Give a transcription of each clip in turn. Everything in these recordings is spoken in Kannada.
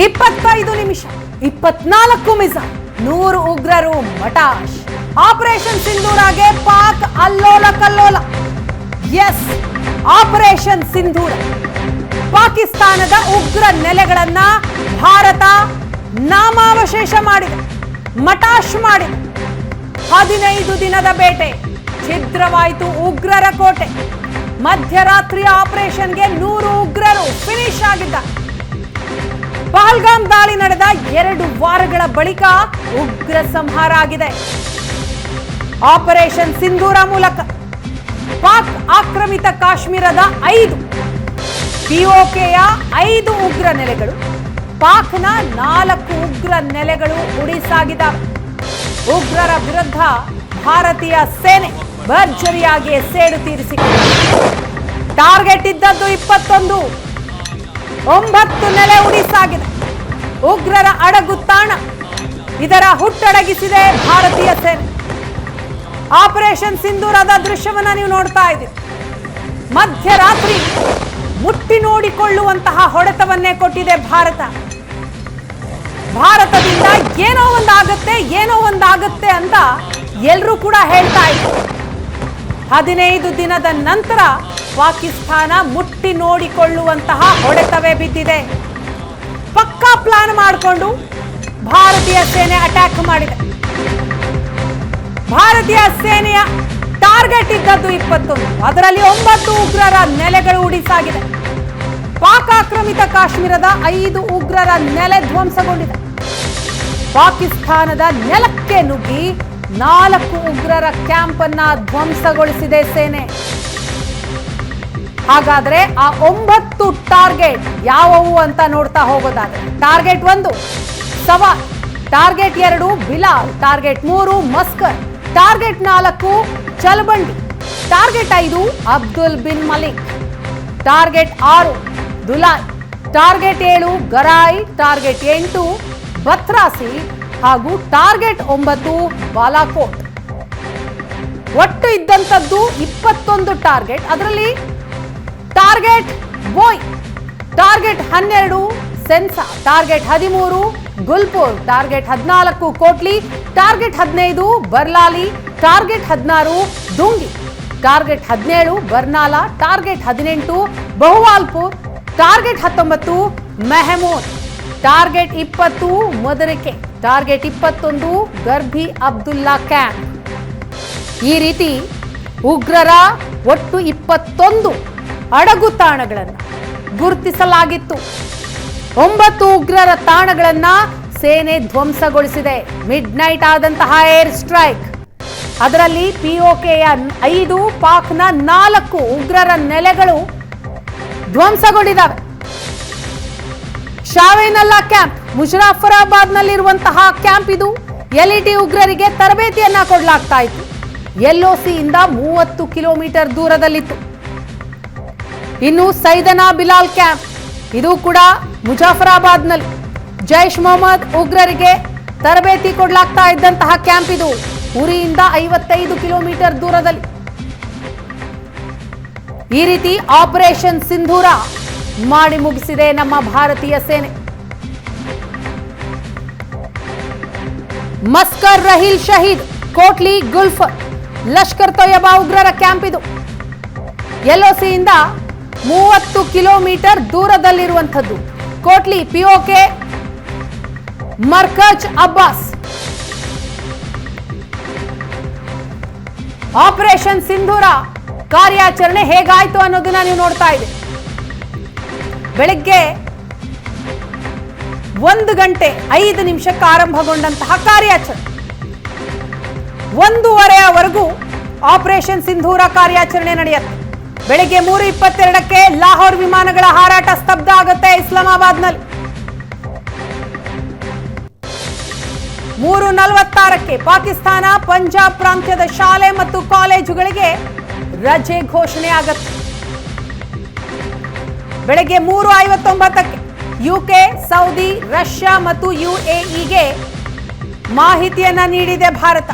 ಇಪ್ಪತ್ತೈದು ನಿಮಿಷ, ಇಪ್ಪತ್ನಾಲ್ಕು ಮಿಸ, ನೂರು ಉಗ್ರರು ಮಟಾಶ್. ಆಪರೇಷನ್ ಸಿಂಧೂರಾಗೆ ಪಾಕ್ ಅಲ್ಲೋಲ ಕಲ್ಲೋಲ. Yes, operation Sindoor. ಪಾಕಿಸ್ತಾನದ ಉಗ್ರ ನೆಲೆಗಳನ್ನ ಭಾರತ ನಾಮಾವಶೇಷ ಮಾಡಿದೆ, ಮಟಾಶ್ ಮಾಡಿದೆ. ಹದಿನೈದು ದಿನದ ಬೇಟೆ, ಛಿದ್ರವಾಯಿತು ಉಗ್ರರ ಕೋಟೆ. ಮಧ್ಯರಾತ್ರಿ ಆಪರೇಷನ್ಗೆ ನೂರು ಉಗ್ರರು ಫಿನಿಶ್ ಆಗಿದ್ದಾರೆ. ಪಹಲ್ಗಾಮ್ ದಾಳಿ ನಡೆದ ಎರಡು ವಾರಗಳ ಬಳಿಕ ಉಗ್ರ ಸಂಹಾರ ಆಗಿದೆ. ಆಪರೇಷನ್ ಸಿಂಧೂರ ಮೂಲಕ ಪಾಕ್ ಆಕ್ರಮಿತ ಕಾಶ್ಮೀರದ ಐದು, ಪಿಒಕೆಯ ಐದು ಉಗ್ರ ನೆಲೆಗಳು, ಪಾಕ್ನ ನಾಲ್ಕು ಉಗ್ರ ನೆಲೆಗಳು ಉಡಿಸಾಗಿದ್ದಾವೆ ಉಗ್ರರ ವಿರುದ್ಧ ಭಾರತೀಯ ಸೇನೆ ಭರ್ಜರಿಯಾಗಿ ಸೇಡು ತೀರಿಸಿಕೊಂಡಿದೆ. ಟಾರ್ಗೆಟ್ ಇದ್ದದ್ದು ಇಪ್ಪತ್ತೊಂದು. ಒಂಬತ್ತು ನೆಲೆ ಉಡಿಸಾಗಿದೆ. ಉಗ್ರರ ಅಡಗು ತಾಣ ಇದರ ಹುಟ್ಟಡಗಿಸಿದೆ ಭಾರತೀಯ ಸೇನೆ. ಆಪರೇಷನ್ ಸಿಂಧೂರದ ದೃಶ್ಯವನ್ನ ನೀವು ನೋಡ್ತಾ ಇದ್ದೀರಿ. ಮಧ್ಯರಾತ್ರಿ ಮುಟ್ಟಿ ನೋಡಿಕೊಳ್ಳುವಂತಹ ಹೊಡೆತವನ್ನೇ ಕೊಟ್ಟಿದೆ ಭಾರತ. ಭಾರತದಿಂದ ಏನೋ ಒಂದಾಗತ್ತೆ ಏನೋ ಒಂದಾಗತ್ತೆ ಅಂತ ಎಲ್ಲರೂ ಕೂಡ ಹೇಳ್ತಾ ಇದ್ರು ಹದಿನೈದು ದಿನದ ನಂತರ ಪಾಕಿಸ್ತಾನ ಮುಟ್ಟಿ ನೋಡಿಕೊಳ್ಳುವಂತಹ ಹೊಡೆತವೇ ಬಿದ್ದಿದೆ. ಪಕ್ಕಾ ಪ್ಲಾನ್ ಮಾಡಿಕೊಂಡು ಭಾರತೀಯ ಸೇನೆ ಅಟ್ಯಾಕ್ ಮಾಡಿದೆ. ಭಾರತೀಯ ಸೇನೆಯ ಟಾರ್ಗೆಟ್ ಇದ್ದದ್ದು ಇಪ್ಪತ್ತೊಂದು. ಅದರಲ್ಲಿ ಒಂಬತ್ತು ಉಗ್ರರ ನೆಲೆಗಳು ಉಡಿಸಾಗಿದೆ. ಪಾಕ್ ಆಕ್ರಮಿತ ಕಾಶ್ಮೀರದ ಐದು ಉಗ್ರರ ನೆಲೆ ಧ್ವಂಸಗೊಂಡಿದೆ. ಪಾಕಿಸ್ತಾನದ ನೆಲಕ್ಕೆ ನುಗ್ಗಿ ನಾಲ್ಕು ಉಗ್ರರ ಕ್ಯಾಂಪ್ ಅನ್ನ ಧ್ವಂಸಗೊಳಿಸಿದೆ ಸೇನೆ. ಹಾಗಾದ್ರೆ ಆ ಒಂಬತ್ತು ಟಾರ್ಗೆಟ್ ಯಾವವು ಅಂತ ನೋಡ್ತಾ ಹೋಗೋದಾದ್ರೆ, ಟಾರ್ಗೆಟ್ ಒಂದು ಸವಾ ಟಾರ್ಗೆಟ್ ಎರಡು, ಬಿಲಾಲ್. ಟಾರ್ಗೆಟ್ ಮೂರು, ಮಸ್ಕರ್. ಟಾರ್ಗೆಟ್ ನಾಲ್ಕು, ಚಲಬಂಡಿ. ಟಾರ್ಗೆಟ್ ಐದು, ಅಬ್ದುಲ್ ಬಿನ್ ಮಲಿಕ್. ಟಾರ್ಗೆಟ್ ಆರು ದುಲಾಯ್ ಟಾರ್ಗೆಟ್ ಏಳು, ಗರಾಯ್. ಟಾರ್ಗೆಟ್ ಎಂಟು ಬತ್ರಾಸಿ ಹಾಗೂ ಟಾರ್ಗೆಟ್ ಒಂಬತ್ತು, ಬಾಲಾಕೋಟ್. ಒಟ್ಟು ಇದ್ದಂಥದ್ದು ಇಪ್ಪತ್ತೊಂದು ಟಾರ್ಗೆಟ್. ಅದರಲ್ಲಿ ಟಾರ್ಗೆಟ್ ಬೋಯ್. ಟಾರ್ಗೆಟ್ ಹನ್ನೆರಡು, ಸೆನ್ಸಾ ಟಾರ್ಗೆಟ್ ಹದಿಮೂರು, ಗುಲ್ಪುರ್ ಟಾರ್ಗೆಟ್ ಹದಿನಾಲ್ಕು, ಕೋಟ್ಲಿ. ಟಾರ್ಗೆಟ್ ಹದಿನೈದು, ಬರ್ಲಾಲಿ. ಟಾರ್ಗೆಟ್ ಹದಿನಾರು ದುಂಗಿ ಟಾರ್ಗೆಟ್ ಹದಿನೇಳು, ಬರ್ನಾಲಾ. ಟಾರ್ಗೆಟ್ ಹದಿನೆಂಟು, ಬಹುವಾಲ್ಪುರ್. ಟಾರ್ಗೆಟ್ ಹತ್ತೊಂಬತ್ತು, ಮೆಹಮೂದ್. ಟಾರ್ಗೆಟ್ ಇಪ್ಪತ್ತು, ಮದರಿಕೆ. ಟಾರ್ಗೆಟ್ ಇಪ್ಪತ್ತೊಂದು, ಗರ್ಭಿ ಅಬ್ದುಲ್ಲಾ ಕ್ಯಾಂಪ್. ಈ ರೀತಿ ಉಗ್ರರ ಒಟ್ಟು ಇಪ್ಪತ್ತೊಂದು ಅಡಗು ತಾಣಗಳನ್ನು ಗುರುತಿಸಲಾಗಿತ್ತು. ಒಂಬತ್ತು ಉಗ್ರರ ತಾಣಗಳನ್ನ ಸೇನೆ ಧ್ವಂಸಗೊಳಿಸಿದೆ. ಮಿಡ್ ನೈಟ್ ಆದಂತಹ ಏರ್ ಸ್ಟ್ರೈಕ್ ಅದರಲ್ಲಿ ಪಿಒಕೆಯ ಐದು, ಪಾಕ್ನ ನಾಲ್ಕು ಉಗ್ರರ ನೆಲೆಗಳು ಧ್ವಂಸಗೊಂಡಿದ್ದಾವೆ. ಶಾವೇನಲ್ಲಾ ಕ್ಯಾಂಪ್ ಮುಜರಾಫರಾಬಾದ್ನಲ್ಲಿರುವಂತಹ ಕ್ಯಾಂಪ್ ಇದು. ಎಲ್ಇಟಿ ಉಗ್ರರಿಗೆ ತರಬೇತಿಯನ್ನ ಕೊಡಲಾಗ್ತಾ ಇತ್ತು. ಎಲ್ಒಸಿ ಇಂದ ಮೂವತ್ತು ಕಿಲೋಮೀಟರ್ ದೂರದಲ್ಲಿತ್ತು. ಇನ್ನು ಸೈದನಾ ಬಿಲಾಲ್ ಕ್ಯಾಂಪ್. ಇದು ಕೂಡ ಮುಜಾಫರಾಬಾದ್ನಲ್ಲಿ. ಜೈಷ್ ಮೊಹಮ್ಮದ್ ಉಗ್ರರಿಗೆ ತರಬೇತಿ ಕೊಡಲಾಗ್ತಾ ಇದ್ದಂತಹ ಕ್ಯಾಂಪ್ ಇದು. ಉರಿಯಿಂದ ಐವತ್ತೈದು ಕಿಲೋಮೀಟರ್ ದೂರದಲ್ಲಿ. ಈ ರೀತಿ ಆಪರೇಷನ್ ಸಿಂಧೂರ ಮಾಡಿ ಮುಗಿಸಿದೆ ನಮ್ಮ ಭಾರತೀಯ ಸೇನೆ. ಮಸ್ಕರ್ ರಹೀಲ್ ಶಹೀದ್, ಕೋಟ್ಲಿ ಗುಲ್ಫ್, ಲಷ್ಕರ್ ತೊಯ್ಯಬಾ ಉಗ್ರರ ಕ್ಯಾಂಪ್ ಇದು. ಎಲ್ಒಸಿಯಿಂದ ಮೂವತ್ತು ಕಿಲೋಮೀಟರ್ ದೂರದಲ್ಲಿರುವಂಥದ್ದು. ಕೋಟ್ಲಿ ಪಿಒಕೆ ಮರ್ಕಜ್ ಅಬ್ಬಾಸ್. ಆಪರೇಷನ್ ಸಿಂಧೂರ ಕಾರ್ಯಾಚರಣೆ ಹೇಗಾಯ್ತು ಅನ್ನೋದನ್ನ ನೀವು ನೋಡ್ತಾ ಇದೆ ಬೆಳಿಗ್ಗೆ ಒಂದು ಗಂಟೆ ಐದು ನಿಮಿಷಕ್ಕೆ ಆರಂಭಗೊಂಡಂತಹ ಕಾರ್ಯಾಚರಣೆ. ಒಂದೂವರೆಯವರೆಗೂ ಆಪರೇಷನ್ ಸಿಂಧೂರ ಕಾರ್ಯಾಚರಣೆ ನಡೆಯುತ್ತೆ. ಬೆಳಿಗ್ಗೆ ಮೂರು ಇಪ್ಪತ್ತೆರಡಕ್ಕೆ ಲಾಹೋರ್ ವಿಮಾನಗಳ ಹಾರಾಟ ಸ್ತಬ್ಧ ಆಗುತ್ತೆ ಇಸ್ಲಾಮಾಬಾದ್ನಲ್ಲಿ. ಮೂರು ನಲವತ್ತಾರಕ್ಕೆ ಪಾಕಿಸ್ತಾನ ಪಂಜಾಬ್ ಪ್ರಾಂತ್ಯದ ಶಾಲೆ ಮತ್ತು ಕಾಲೇಜುಗಳಿಗೆ ರಜೆ ಘೋಷಣೆ ಆಗತ್ತೆ. ಬೆಳಗ್ಗೆ ಮೂರು ಐವತ್ತೊಂಬತ್ತಕ್ಕೆ ಯುಕೆ, ಸೌದಿ, ರಷ್ಯಾ ಮತ್ತು ಯುಎಇಗೆ ಮಾಹಿತಿಯನ್ನ ನೀಡಿದೆ ಭಾರತ.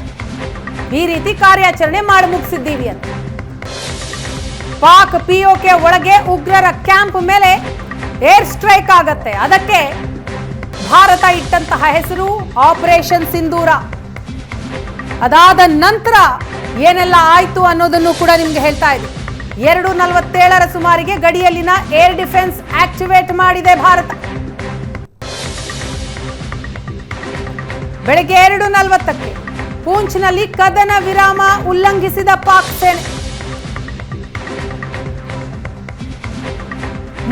ಈ ರೀತಿ ಕಾರ್ಯಾಚರಣೆ ಮಾಡಿ ಮುಗಿಸಿದ್ದೀವಿ ಅಂತ. ಪಾಕ್ ಪಿಒಕೆ ಒಳಗೆ ಉಗ್ರರ ಕ್ಯಾಂಪ್ ಮೇಲೆ ಏರ್ ಸ್ಟ್ರೈಕ್ ಆಗತ್ತೆ. ಅದಕ್ಕೆ ಭಾರತ ಇಟ್ಟಂತಹ ಹೆಸರು ಆಪರೇಷನ್ ಸಿಂಧೂರ. ಅದಾದ ನಂತರ ಏನೆಲ್ಲ ಆಯಿತು ಅನ್ನೋದನ್ನು ಕೂಡ ನಿಮ್ಗೆ ಹೇಳ್ತಾ ಇದೆ ಎರಡು ನಲವತ್ತೇಳರ ಸುಮಾರಿಗೆ ಗಡಿಯಲ್ಲಿನ ಏರ್ ಡಿಫೆನ್ಸ್ ಆಕ್ಟಿವೇಟ್ ಮಾಡಿದೆ ಭಾರತ. ಬೆಳಗ್ಗೆ ಎರಡು ನಲವತ್ತಕ್ಕೆ ಪೂಂಚ್ನಲ್ಲಿ ಕದನ ವಿರಾಮ ಉಲ್ಲಂಘಿಸಿದ ಪಾಕ್ ಸೇನೆ.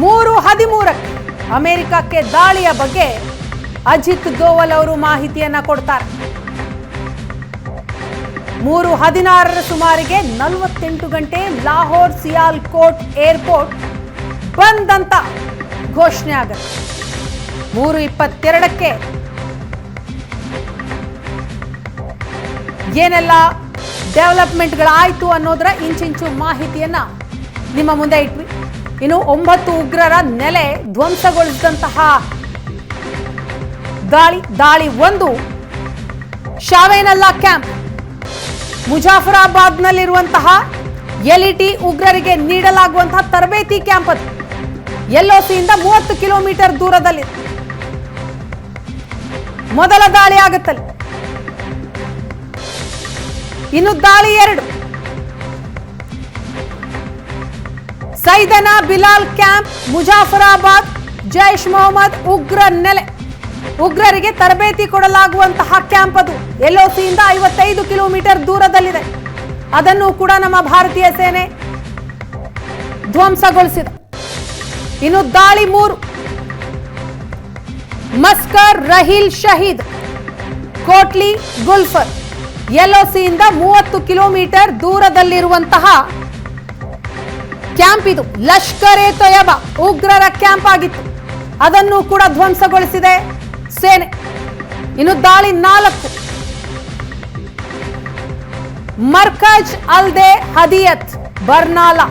ಮೂರು ಹದಿಮೂರಕ್ಕೆ ಅಮೆರಿಕಕ್ಕೆ ದಾಳಿಯ ಬಗ್ಗೆ ಅಜಿತ್ ದೋವಲ್ ಅವರು ಮಾಹಿತಿಯನ್ನ ಕೊಡ್ತಾರೆ. ಮೂರು ಹದಿನಾರರ ಸುಮಾರಿಗೆ ನಲವತ್ತೆಂಟು ಗಂಟೆ ಲಾಹೋರ್ ಸಿಯಾಲ್ ಕೋಟ್ ಏರ್ಪೋರ್ಟ್ ಬಂದ್ ಅಂತ ಘೋಷಣೆ ಆಗುತ್ತೆ. ಮೂರು ಇಪ್ಪತ್ತೆರಡಕ್ಕೆ ಏನೆಲ್ಲ ಡೆವಲಪ್ಮೆಂಟ್ಗಳಾಯಿತು ಅನ್ನೋದರ ಇಂಚಿಂಚು ಮಾಹಿತಿಯನ್ನ ನಿಮ್ಮ ಮುಂದೆ ಇಟ್ವಿ. ಇನ್ನು ಒಂಬತ್ತು ಉಗ್ರರ ನೆಲೆ ಧ್ವಂಸಗೊಳಿಸಿದಂತಹ ದಾಳಿ ದಾಳಿ ಒಂದು. ಶಾವೇನಲ್ಲಾ ಕ್ಯಾಂಪ್. ಮುಜಾಫರಾಬಾದ್ನಲ್ಲಿರುವಂತಹ ಎಲ್ಇಟಿ ಉಗ್ರರಿಗೆ ನೀಡಲಾಗುವಂತಹ ತರಬೇತಿ ಕ್ಯಾಂಪ್ ಅದು. ಎಲ್ಒಸಿಯಿಂದ ಮೂವತ್ತು ಕಿಲೋಮೀಟರ್ ದೂರದಲ್ಲಿ. ಮೊದಲ ದಾಳಿ ಆಗುತ್ತಲ್ಲಿ. ಇನ್ನು ದಾಳಿ ಎರಡು. ಸೈದನ ಬಿಲಾಲ್ ಕ್ಯಾಂಪ್, ಮುಜಾಫರಾಬಾದ್, ಜೈಷ್ ಮೊಹಮ್ಮದ್ ಉಗ್ರ ನೆಲೆ. ಉಗ್ರರಿಗೆ ತರಬೇತಿ ಕೊಡಲಾಗುವಂತಹ ಕ್ಯಾಂಪ್ ಅದು. ಎಲ್ಒಸಿಯಿಂದ ಐವತ್ತೈದು ಕಿಲೋಮೀಟರ್ ದೂರದಲ್ಲಿದೆ. ಅದನ್ನು ಕೂಡ ನಮ್ಮ ಭಾರತೀಯ ಸೇನೆ ಧ್ವಂಸಗೊಳಿಸಿದೆ. ಇನ್ನು ದಾಳಿ ಮೂರು. ಮಸ್ಕರ್, ರಹೀಲ್ ಶಹೀದ್, ಕೋಟ್ಲಿ ಗುಲ್ಫರ್. ಎಲ್ಒಸಿಯಿಂದ ಮೂವತ್ತು ಕಿಲೋಮೀಟರ್ ದೂರದಲ್ಲಿರುವಂತಹ ಕ್ಯಾಂಪ್ ಇದು ಲಷ್ಕರ್ ಎ ತೊಯಬ ಉಗ್ರರ ಕ್ಯಾಂಪ್ ಆಗಿತ್ತು. ಅದನ್ನು ಕೂಡ ಧ್ವಂಸಗೊಳಿಸಿದೆ ಸೇನೆ. ಇನ್ನು ದಾಳಿ ನಾಲ್ಕು. ಮರ್ಕಜ್ ಅಲ್ದೆ ಹದಿಯತ್, ಬರ್ನಾಲಾ.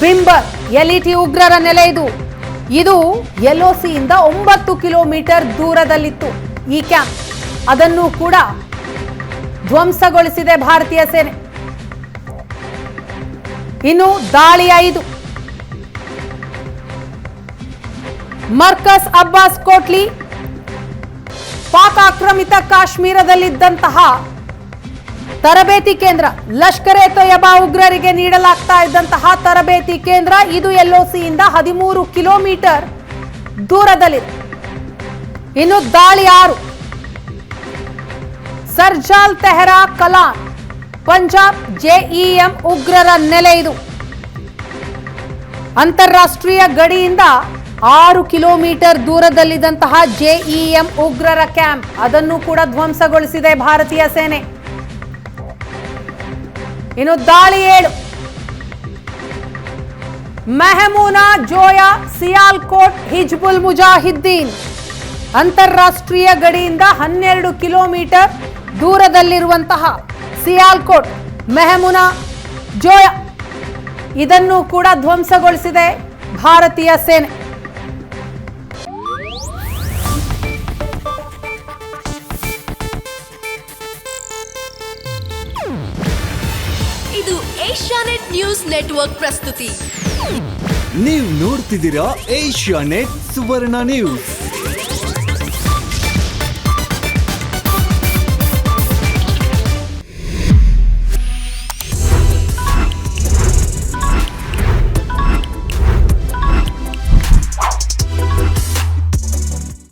ಬಿಂಬರ್ ಎಲ್ಇಟಿ ಉಗ್ರರ ನೆಲೆ ಇದು. ಇದು ಎಲ್ಒಸಿಯಿಂದ ಒಂಬತ್ತು ಕಿಲೋಮೀಟರ್ ದೂರದಲ್ಲಿತ್ತು ಈ ಕ್ಯಾಂಪ್. ಅದನ್ನು ಕೂಡ ಧ್ವಂಸಗೊಳಿಸಿದೆ ಭಾರತೀಯ ಸೇನೆ. ಇನ್ನು ದಾಳಿ ಐದು. ಮರ್ಕಸ್ ಅಬ್ಬಾಸ್ ಕೋಟ್ಲಿ, ಪಾಕ್ ಆಕ್ರಮಿತ ಕಾಶ್ಮೀರದಲ್ಲಿದ್ದಂತಹ ತರಬೇತಿ ಕೇಂದ್ರ ಲಷ್ಕರ್ ಎ ತೊಯಬಾ ಉಗ್ರರಿಗೆ ನೀಡಲಾಗ್ತಾ ಇದ್ದಂತಹ ತರಬೇತಿ ಕೇಂದ್ರ ಇದು ಎಲ್ಒಸಿಯಿಂದ ಹದಿಮೂರು ಕಿಲೋಮೀಟರ್ ದೂರದಲ್ಲಿದೆ. ಇನ್ನು ದಾಳಿ ಆರು. ಸರ್ಜಾಲ್ ತೆಹರಾ ಕಲಾನ್ ಪಂಜಾಬ್ ಜೆಇಎಂ ಉಗ್ರರ ನೆಲೆ ಇದು. ಅಂತಾರಾಷ್ಟ್ರೀಯ ಗಡಿಯಿಂದ ಆರು ಕಿಲೋಮೀಟರ್ ದೂರದಲ್ಲಿದ್ದಂತಹ ಜೆಇಎಂ ಉಗ್ರರ ಕ್ಯಾಂಪ್ ಅದನ್ನು ಕೂಡ ಧ್ವಂಸಗೊಳಿಸಿದೆ ಭಾರತೀಯ ಸೇನೆ. ಇನ್ನು ದಾಳಿ ಏಳು. ಮೆಹಮೂನಾ ಜೋಯಾ ಸಿಯಾಲ್ಕೋಟ್ ಹಿಜ್ಬುಲ್ ಮುಜಾಹಿದ್ದೀನ್ ಅಂತಾರಾಷ್ಟ್ರೀಯ ಗಡಿಯಿಂದ ಹನ್ನೆರಡು ಕಿಲೋಮೀಟರ್ ದೂರದಲ್ಲಿರುವಂತಹ ಸಿಯಾಲ್ಕೋಟ್ ಮೆಹಮುನಾ ಜೋಯಾ. ಇದನ್ನು ಕೂಡ ಧ್ವಂಸಗೊಳಿಸಿದೆ ಭಾರತೀಯ ಸೇನೆ. ಇದು ಏಷ್ಯಾನೆಟ್ ನ್ಯೂಸ್ ನೆಟ್ವರ್ಕ್ ಪ್ರಸ್ತುತಿ. ನೀವು ನೋಡ್ತಿದ್ದೀರಾ ಏಷ್ಯಾನೆಟ್ ಸುವರ್ಣ ನ್ಯೂಸ್.